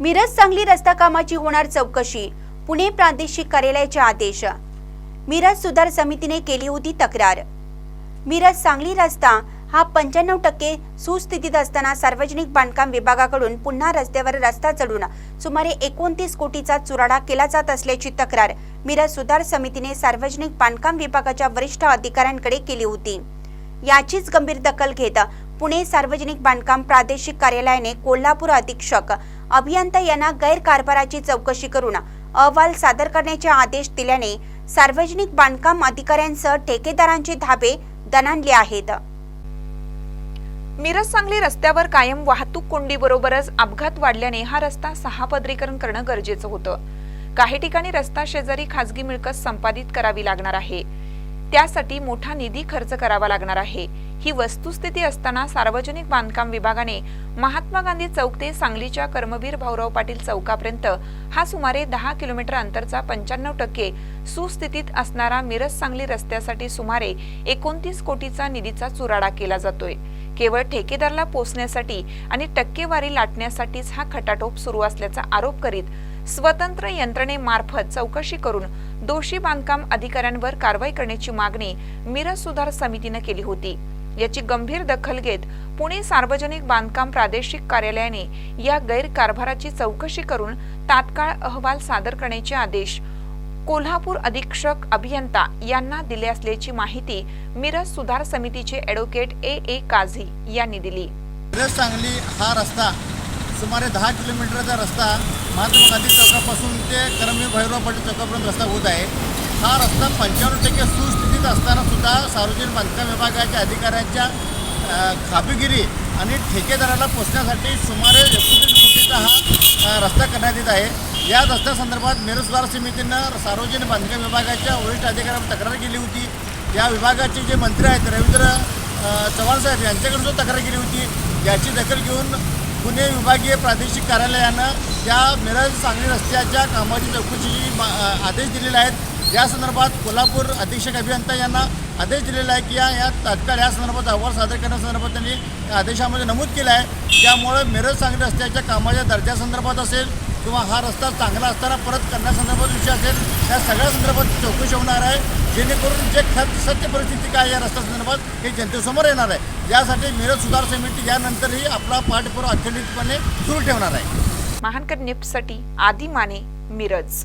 मिरज सांगली रस्ता कामाची होणार चौकशी पुणे प्रादेशिक कार्यालयाचे आदेश. मिरज सुधार समितीने केली होती तक्रार. मिरज सांगली रस्ता हा पंच्याण्णव टक्के सुस्थितीत असताना सार्वजनिक बांधकाम विभागाकडून पुन्हा रस्त्यावर रस्ता चढून सुमारे एकोणतीस कोटीचा चुराडा केला जात असल्याची तक्रार मिरज सुधार समितीने सार्वजनिक बांधकाम विभागाच्या वरिष्ठ अधिकाऱ्यांकडे केली होती. याचीच गंभीर दखल घेत पुणे सार्वजनिक बांधकाम प्रादेशिक कार्यालयाने कोल्हापूर अधीक्षक अभियंता यांना गैरकारभाराची चौकशी करून अहवाल सादर करण्याचे आदेश दिल्याने सार्वजनिक बांधकाम अधिकाऱ्यांसह ठेकेदारांचे धाबे दणाणले आहेत. मिरज सांगली रस्त्यावर कायम वाहतूक कोंडीबरोबरच अपघात वाढल्याने हा रस्ता सहा पदरीकरण करणं गरजेचं होतं. काही ठिकाणी रस्ता शेजारी खासगी मिळकत संपादित करावी लागणार आहे. त्यासाठी मोठा निधी खर्च करावा लागणार आहे. ही वस्तुस्थिती असताना सार्वजनिक बांधकाम विभागाने महात्मा गांधी चौक ते सांगलीच्या कर्मवीर भाऊराव पाटील चौकापर्यंत हा सुमारे दहा किलोमीटर अंतरचा पंच्याण्णव टक्के सुस्थितीत असणारा मिरज सांगली रस्त्यासाठी सुमारे एकोणतीस कोटीचा निधीचा चुराडा केला जातोय. केवळ ठेकेदाराला पोचण्यासाठी आणि टक्केवारी लाटण्यासाठीच हा खटाटोप सुरू असल्याचा आरोप करीत स्वतंत्र यंत्रणेमार्फत चौकशी करून दोषी बांधकाम अधिकाऱ्यांवर कारवाई करण्याची मागणी मिरज सुधार समितीनं केली होती. याची गंभीर दखल घेत पुणे सार्वजनिक बांधकाम प्रादेशिक कार्यालयाने या गैरकारभाराची चौकशी करून तात्काळ अहवाल सादर करण्याचे आदेश कोल्हापूर अधीक्षक अभियंता यांना दिले असल्याची माहिती मिरज सुधार समितीचे ॲडव्होकेट ए ए काझी यांनी दिली. मिरज सांगली हा रस्ता सुमारे दहा किलोमीटरचा रस्ता महात्मा गांधी चौकापासून ते करमी भैरव पाटील चौकापर्यंत रस्ता होत आहे. हा रस्ता पंच्याण्णव टक्के सुस्थितीत असताना सुद्धा सार्वजनिक बांधकाम विभागाच्या अधिकाऱ्यांच्या अ, खाबीगिरी आणि ठेकेदाराला पोचण्यासाठी सुमारे एकोणतीस कोटीचा हा रस्ता करण्यात येत आहे. या रस्त्यासंदर्भात मेरुजगार समितीनं सार्वजनिक बांधकाम विभागाच्या वरिष्ठ अधिकाऱ्यांना तक्रार केली होती. या विभागाचे जे मंत्री आहेत रवींद्र चव्हाण साहेब यांच्याकडून जो तक्रार केली होती. याची दखल घेऊन पुणे विभागीय प्रादेशिक कार्यालयानं या मिरज सांगली रस्त्याच्या कामाची चौकशीची मा- आदेश दिलेले आहेत. या संदर्भात कोल्हापूर अधीक्षक अभियंता यांना आदेश दिलेला आहे की या या तात्काळ या संदर्भात अहवाल सादर करण्यासंदर्भात त्यांनी या आदेशामध्ये नमूद केलं आहे. त्यामुळे मिरज सांगली रस्त्याच्या कामाच्या दर्जासंदर्भात असेल किंवा हा रस्ता चांगला असताना परत करण्यासंदर्भात विषय असेल त्या सगळ्या संदर्भात चौकशी होणार आहे. जेणेकरून जे खत सत्य परिस्थिती काय या रस्त्यासंदर्भात हे जनतेसमोर येणार आहे. यासाठी मिरज सुधार समिती यानंतरही आपला पाठपुरावा अखंडितपणे सुरू ठेवणार आहे. महानकर निफ्टसाठी आदी माने मिरज.